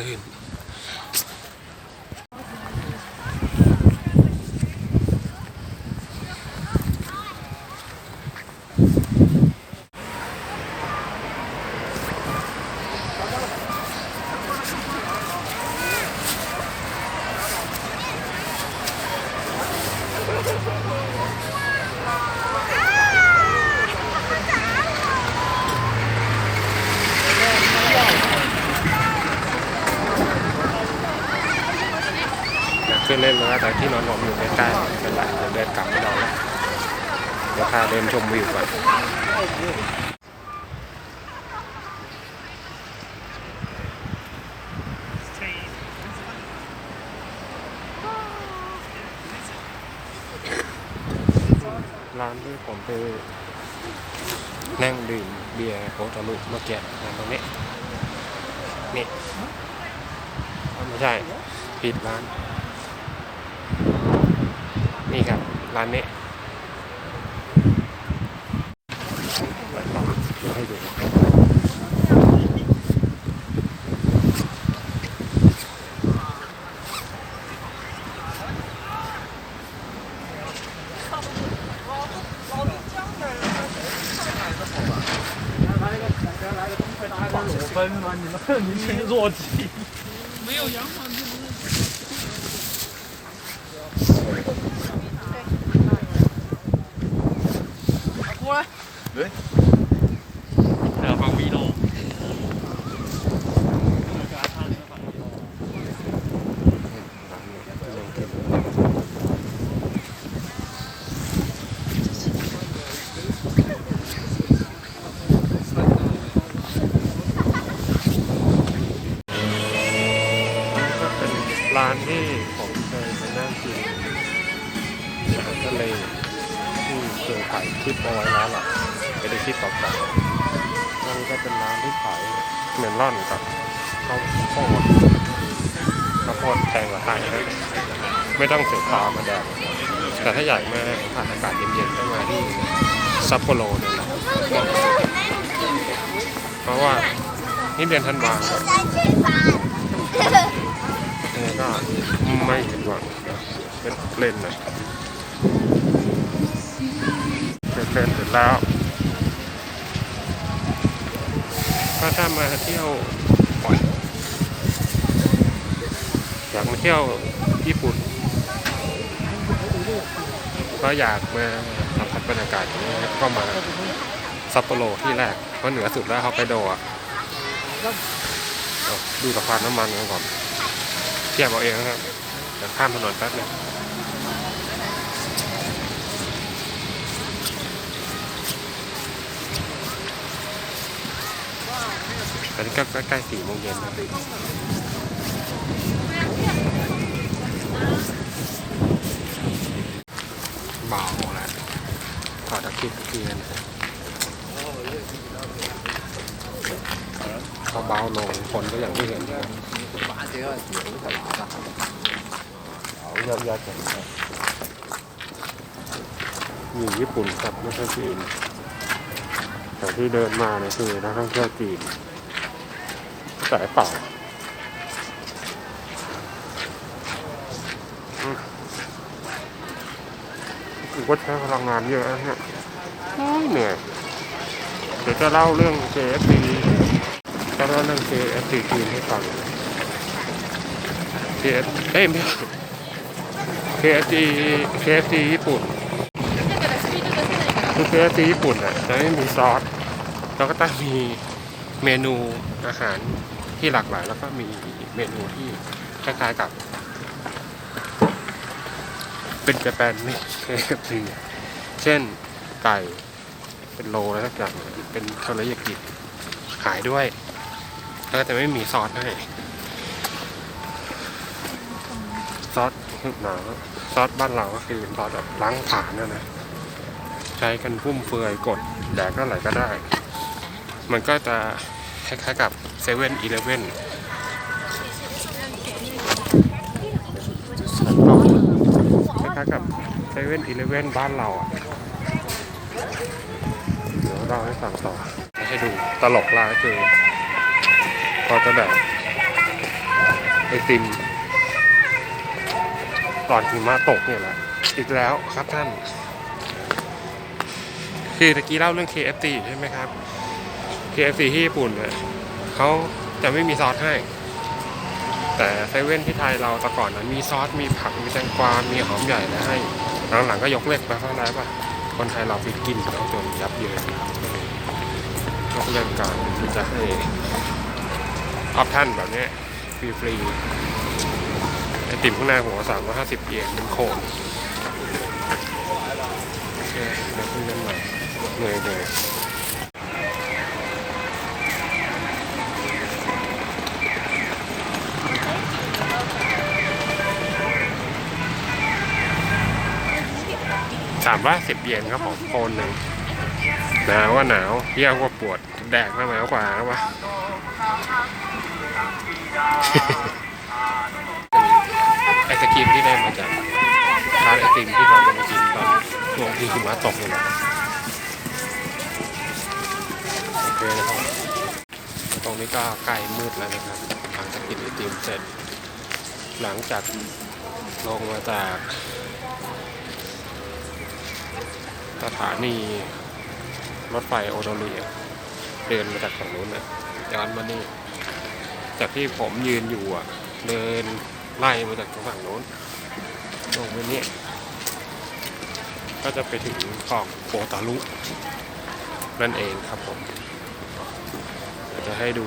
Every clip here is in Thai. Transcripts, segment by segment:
ลื่น เล่นเลยแต่ที่นอนผมอยู่ใกล้ๆไม่เป็นไรเดี๋ยวเดินกลับไม่นอนแล้วเดี๋ยวพาเดินชมวิวก่อนร้านที่ผมไปนั่งดื่มเบียร์โคตรลุเมื่อกี้นะตรงนี้นี่ไม่ใช่ผิดร้าน รับ ร้านนี้ไปต่อเดี๋ยวให้ดู五分吗？你们您挺弱鸡。 กูเลยเดี๋ยวฟังวีนร้านที่ผมเคยไปนั่งกินอาหทะเล เคยถ่ายคลิปเอาไว้แล้วล่ะไปดูคลิปเก่าๆนั่นก็เป็นร้านที่ขายเมลอนกับข้าวโพดข้าวโพดแพงกว่าไทยนะไม่ต้องเสียปลามาแดงแต่ถ้าอยากมาผ่านอากาศเย็นๆก็มาที่ซัปโปโรเนี่ยแหละเพราะว่านี่เดือนธันวาคมยังไงก็ไม่ผิดหวังเป็นเล่นเล แล้ว ก็ถ้ามาเที่ยวอยากมาเที่ยวญี่ปุ่น ก็อยากมาสัมผัสบรรยากาศอย่างนี้ก็มาซัปโปโรที่แรก เพราะเหนือสุดแล้วฮอกไกโดอะดูสะพานน้ำมันกันก่อนเทียบเอาเองครับเดี๋ยวข้ามถนนแป๊บนึง อนนี้ก็ใกล้สี่โมงเย็นแล้วเบาแล้วถอดตะคิดตะกียนก็เบาลงคนก็อย่างที่เห็นนะยอดยอดกันครับอยู่ญี่ปุ่นครับไม่ใช่จีนแต่ที่เดินมาเนี่ยคือนักท่องเที่ยวจีน สายเปล่าอืมคือว่าใช้พลังงานเยอะนะเนี่ยเหนื่อย เดี๋ยวจะเล่าเรื่อง KFC จะเล่าเรื่อง KFC จีนให้ฟัง KFC เอ้ยไม่ KFC KFC ญี่ปุ่นคือ KFC ญี่ปุ่นอะจะไม่มีซอส แล้วก็ต้องมีเมนูอาหาร ที่หลากหลาย แล้วก็มีเมนูที่คล้ายๆกับ เป็นแปนนี่ KFC เช่นไก่เป็นโลแล้วสักอย่างเป็นเทอริยากิขายด้วย แล้วก็จะไม่มีซอสให้ซอสหนาซอสบ้านเราก็คือซอสแบบล้างผ่านนะนะใช้กันฟุ่มเฟือยกดแดกเท่าไหร่ก็ได้ มันก็จะ คล้ายๆกับเซเว่นอีเลฟเว่นคล้ายๆกับเซเว่นอีเลฟเว่นบ้านเราอะ เดี๋ยวเราให้ฟังต่อ ให้ดูตลกลาคือพอจะแบบไอติมก่อนหิมะตกเนี่ยแหละ อีกแล้วครับท่าน คือตะกี้เล่าเรื่อง KFC ใช่ไหมครับ KFC ที่ญี่ปุ่นเนี่ยเขาจะไม่มีซอสให้ แต่เซเว่นที่ไทยเราแต่ก่อนนั้นมีซอสมีผักมีแตงกวา มีหอมใหญ่แล้วให้หลังๆก็ยกเลิกไปเพราะอะไรป่ะคนไทยเราไปกินแล้วจนยับเยินยกเลิกการที่จะให้ออปชั่นแบบนี้ยฟรีๆไอติมข้างหน้าหัวสามร้อยห้าสิบเยนเป็นโคนโอเคเดี๋ยวคุยกันใหม่เหนื่อยเสามร้อยสิบเยนครับผมโคนหนึ่งหนาวว่าหนาวเยี่ยวก็ปวดแดกมาหนาวกว่าวะไอศกรีมที่ได้มาจากร้านไอติมที่เราจะมากินตอนช่วงที่หิมะตกนี่แหละโอเคนะครับตรงนี้ก็ใกล้มืดแล้วนะครับ หลังจากกินไอติมเสร็จ หลังจากลงมาจาก สถานีรถไฟโอโดรีเดินมาจากฝั่งนู้นนะย้อนมานี่ จากที่ผมยืนอยู่อะ เดินไล่มาจากฝั่งโน้นลงไปนี่ก็จะไปถึงคลองโปตาลุนั่นเองครับผมจะให้ดู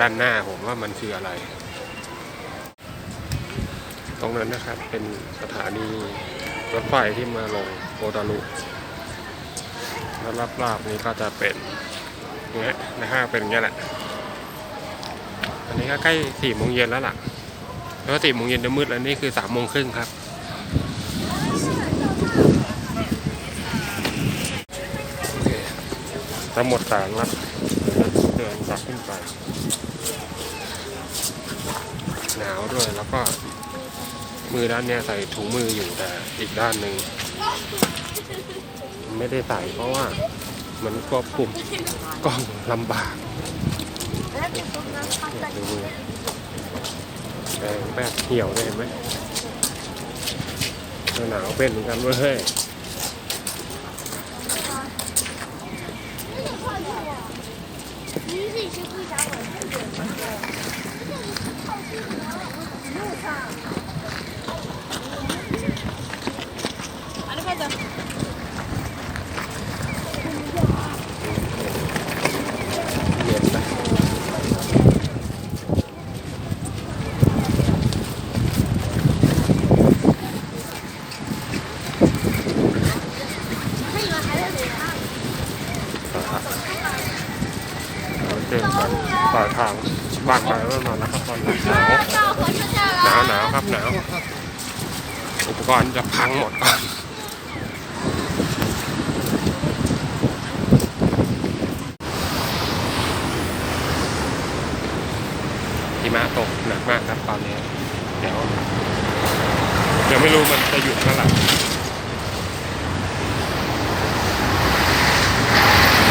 ด้านหน้าผมว่ามันคืออะไร ตรงนั้นนะครับเป็นสถานี รถไฟที่มาลงโปตาลุแล้วรอบๆนี้ก็จะเป็นอย่างเงี้ยนะฮะเป็นอย่างเงี้ยแหละอันนี้ก็ใกล้สี่โมงเย็นแล้วล่ะแล้วสี่โมงเย็นจะมืดแล้วนี่คือสามโมงครึ่งครับจะหมดแสงแล้วเดินกลับขึ้นไปหนาวด้วยแล้วก็ มือด้านเนี้ยใส่ถุงมืออยู่แต่อีกด้านหนึ่งไม่ได้ใส่เพราะว่ามันควบคุมกล้องลำบากเนี่ยดูมือแดงแป๊ดเหี่ยวเลยเห็นไหมหนาวเป็นเหมือนกันเว้ยเฮ้ เดินกันปลายทางบ้านไปแล้วนอนนะครับตอนหนาวหนาวครับหนาวอุปกรณ์จะพังหมดก่อนหิมะตกหนักมากครับตอนนี้ เดี๋ยวเดี๋ยวไม่รู้มันจะหยุดเมื่อไหร่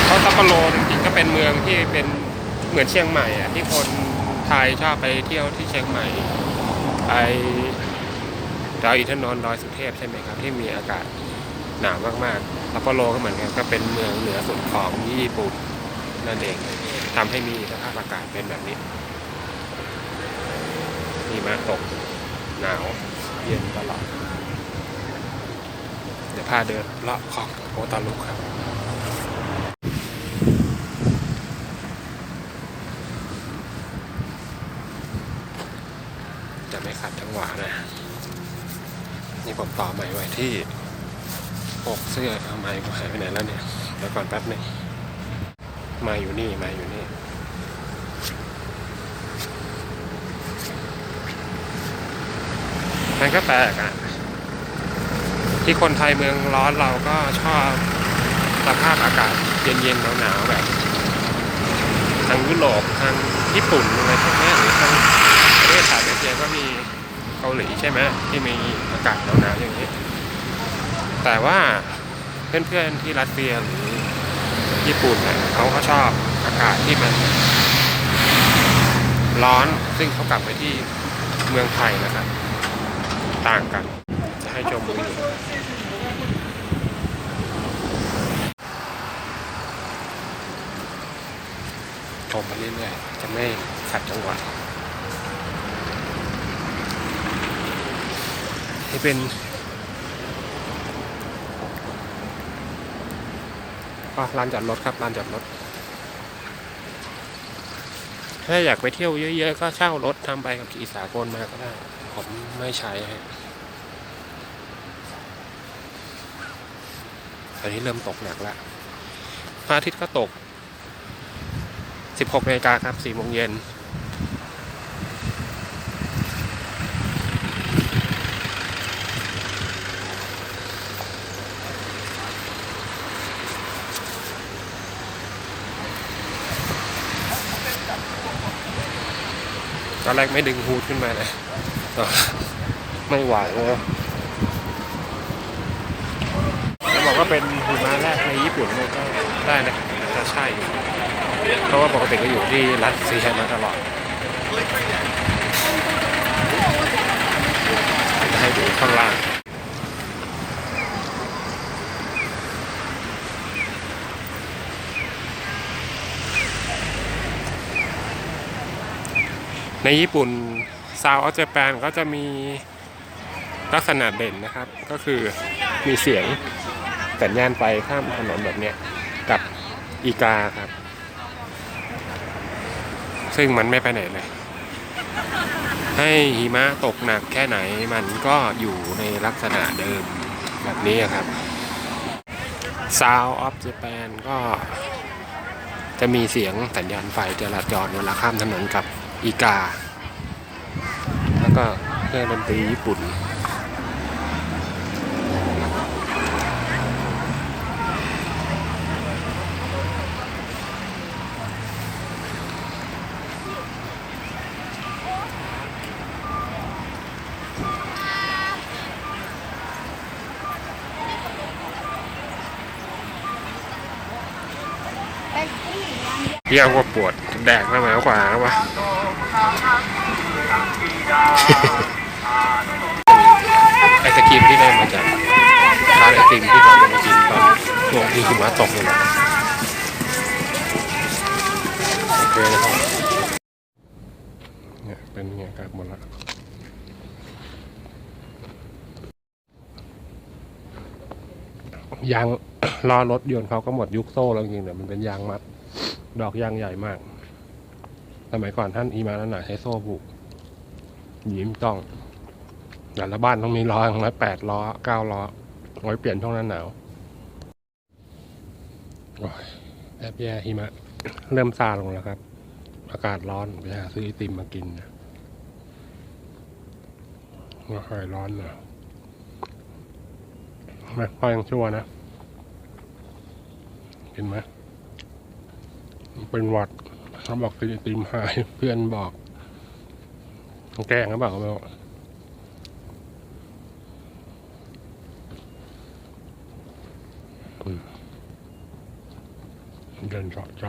เพาะซัปโปโรจริงๆก็เป็นเมืองที่เป็น เหมือนเชียงใหม่อะที่คนไทยชอบไปเที่ยวที่เชียงใหม่ไปดอยอินทนนท์ดอยสุเทพใช่ไหมครับ ที่มีอากาศหนาวมากๆซัปโปโรก็เหมือนกันก็เป็นเมืองเหนือสุดของญี่ปุ่นนั่นเองทำให้มีสภาพอากาศเป็นแบบนี้มีมาตกหนาวเย็นตลอดเดี๋ยวพาเดินเลาะของโอตาลุครับ จะไม่ขัดจังหวะนะ นี่ผมต่อไม้ไว้ที่อกเสื้อเอาไม้ก็หายไปไหนแล้วเนี่ยเดี๋ยวก่อนแป๊บหนึงมาอยู่นี่มาอยู่นี่มันก็แปลกอะ ที่คนไทยเมืองร้อนเราก็ชอบสภาพอากาศเย็นๆหนาวๆแบบทางยุโรปทางญี่ปุ่นอะไรพวกนี้หรือทางประเทศแถบเอเชียก็มี กาหลีใช่ไหมที่มีอากาศหนาวๆอย่างนี้ แต่ว่าเพื่อนๆที่รัสเซียหรือญี่ปุ่นเนี่ยเขาก็ชอบอากาศที่มันร้อนซึ่งเขากลับไปที่เมืองไทยนะครับ ต่างกันจะให้ชมวิวชมไปเรื่อยๆจะไม่ขัดจังหวะ นี่เป็นลานจอดรถครับลานจอดรถ ถ้าอยากไปเที่ยวเยอะๆ ก็เช่ารถทำไปกับขี่สากลมาก็ได้ ผมไม่ใช้ฮะตอนนี้เริ่มตกหนักแล้วพระอาทิตย์ก็ตก 16นาฬิกาครับ4โมงเย็น อนแรกไม่ดึงฮูดขึ้นมาเลยไม่ไหวแล้วจะบอกว่าเป็นหิมะแรกในญี่ปุ่นก็ได้นะจะใช่อยู่เพราะว่าปกติก็อยู่ที่รัสเซียมาตลอดจะให้ดูข้างล่าง ในญี่ปุ่นซาวออ j เจแปนก็จะมีลักษณะเด่นนะครับ ก็คือมีเสียงสัญญาณไฟข้ามถนนแบบเนี้ยกับอีกาครับ ซึ่งมันไม่ไปไหนเลย ให้หิมะตกหนักแค่ไหนมันก็อยู่ในลักษณะเดิมแบบนี้ครับ Sound of Japan ก็จะมีเสียงสัญญาณไฟจราจรเวลาข้ามถนนกับ อีกา แล้วก็เครื่องดนตรีญี่ปุ่นี่ยวก็ปวดแดกไม่ไหวกว่าแล้ววะไอศกรีมที่ได้มาจากร้านไอติมที่เราจะมากินตอนช่วงที่หิมะตกเลยนะโอเคนะครับเนี่ยเป็นไงครับหมดล้วยางล้อรถยนต์เขาก็หมดยุคโซ่แล้วจริงๆเนี่ยมันเป็นยางมัด ดอกยางใหญ่มาก สมัยก่อนท่านอีมาแล้วหนาใช้โซ่ผูกยิ้มต้องแต่ละบ้านต้องมีล้ออย่างน้อยแปดล้อเก้าล้อไว้เปลี่ยนช่วงหนั้นหนาวโอ้ยแอบแย่หิมะ เริ่มซาลงแล้วครับ อากาศร้อนไปหาซื้อไอติมมากินนะว่าค่อยร้อนหนะไม่ค่อยยังชั่วนะเห็นไหม เป็นหวัดเขาบอกกินไอติมหายเพื่อนบอก แกล้งเขาบอกเขาบอกอืมเดินสะใจ